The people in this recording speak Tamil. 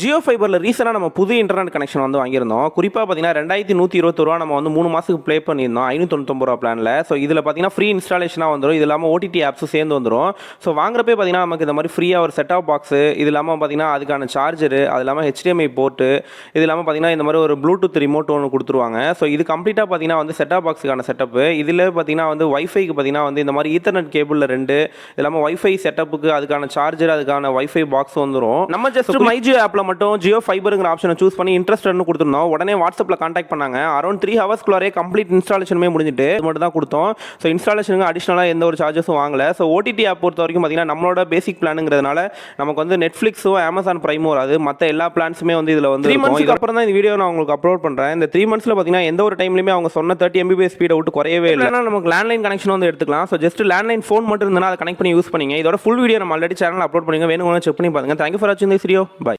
ஜியோ ஃபைபரில் ரீசெண்டாக நம்ம புது இன்டர்நெட் கனெக்ஷன் வந்து வாங்கியிருந்தோம். குறிப்பாக பார்த்தீங்கன்னா ரெண்டாயிரத்தி நூற்றி இருபத்தொருவா நம்ம வந்து மூணு மாதத்துக்கு ப்ளே பண்ணியிருந்தோம். ஐநூற்றொண்ணூத்தொம்பது ரூபா பிளானில் ஸோ இதில் பார்த்தீங்கன்னா ஃப்ரீ இன்ஸ்டாலேஷனாக வந்துடும் இது இல்லாமல் ஓடிடி ஆப்ஸும் சேர்ந்து வந்துடும் ஸோ வாங்குறப்பே பார்த்தீங்கன்னா நமக்கு இந்த மாதிரி ஃப்ரீயாக ஒரு செட் ஆஃப் பாக்ஸு இது இல்லாமல் பார்த்தீங்கன்னா அதுக்கான சார்ஜரு அது இல்லாமல் ஹெச்டிஎம்ஐ போர்ட்டு இது இல்லாமல் பார்த்தீங்கன்னா இந்த மாதிரி ஒரு ப்ளூடூத் ரிமோட் ஒன்று கொடுத்துருவாங்க. ஸோ இது கம்ப்ளீட்டாக பார்த்தீங்கன்னா வந்து செட் ஆஃப் பாக்ஸுக்கான செட்டப்பு இதில் பார்த்தீங்கன்னா வந்து வைஃபைக்கு பார்த்தீங்கன்னா வந்து இந்த மாதிரி ஈத்தர்நெட் கேபிளில் ரெண்டு இது இல்லாமல் வைஃபை செட்டப்புக்கு அதுக்கான சார்ஜர் அதுக்கான வைஃபை பாக்ஸ் வந்துடும் நம்ம ஜஸ்ட் மைஜியோ ஆப்பில் மட்டும் ஜியோ ஃபைபருங்கிற ஆப்ஷனை சூஸ் பண்ணி இன்ட்ரெஸ்ட்னு கொடுத்துருந்தோம் உடனே வாட்ஸ்அப்பில் காண்டாக்ட் பண்ணாங்க. அரௌண்ட் த்ரீ ஹவர்ஸ்க்குள்ளாரே கம்ப்ளீட் இன்ஸ்டாலேஷனுமே முடிஞ்சிட்டு மட்டும் தான் கொடுத்தோம். ஸோ இன்ஸ்டாலேஷனுக்கு அடிஷனலாக எந்த ஒரு சார்ஜஸும் வாங்கல. ஸோ ஓடிடி ஆப் பொறுத்த வரைக்கும் பார்த்தீங்கன்னா நம்மளோட பேசிக் பிளானுங்கிறதுனால நமக்கு வந்து நெட்ஃப்ளிக்ஸும் அமேசான் ப்ரைமும் வராது. மற்ற எல்லா பிளான்ஸுமே வந்து இதில் வந்து த்ரீ மந்த்ஸ்க்கு அப்புறம் தான் இந்த வீடியோ நான் உங்களுக்கு அப்லோட் பண்ணுறேன் இந்த த்ரீ மந்த்ஸில் பார்த்தீங்கன்னா எந்த ஒரு டைம்லையுமே அவங்க சொன்ன தேர்ட்டி எம்பிபிஎஸ் ஸ்பீடை விட்டு குறையவே இல்லை. நமக்கு லேண்ட்லைன் கனெக்ஷன் வந்து எடுத்துக்கலாம். ஸோ ஜஸ்ட் லேண்ட்லைன் ஃபோன் மட்டும் இருந்தால் அதை கனெக்ட் பண்ணி யூஸ் பண்ணிங்க. இதோட ஃபுல் வீடியோ நம்ம ஆல்ரெடி சேனல் அப்லோட் பண்ணிங்க வேணும்னு செக் பண்ணி பாருங்க. தேங்க்யூ ஃபார் வாட்சிங் திஸ் வீடியோ பை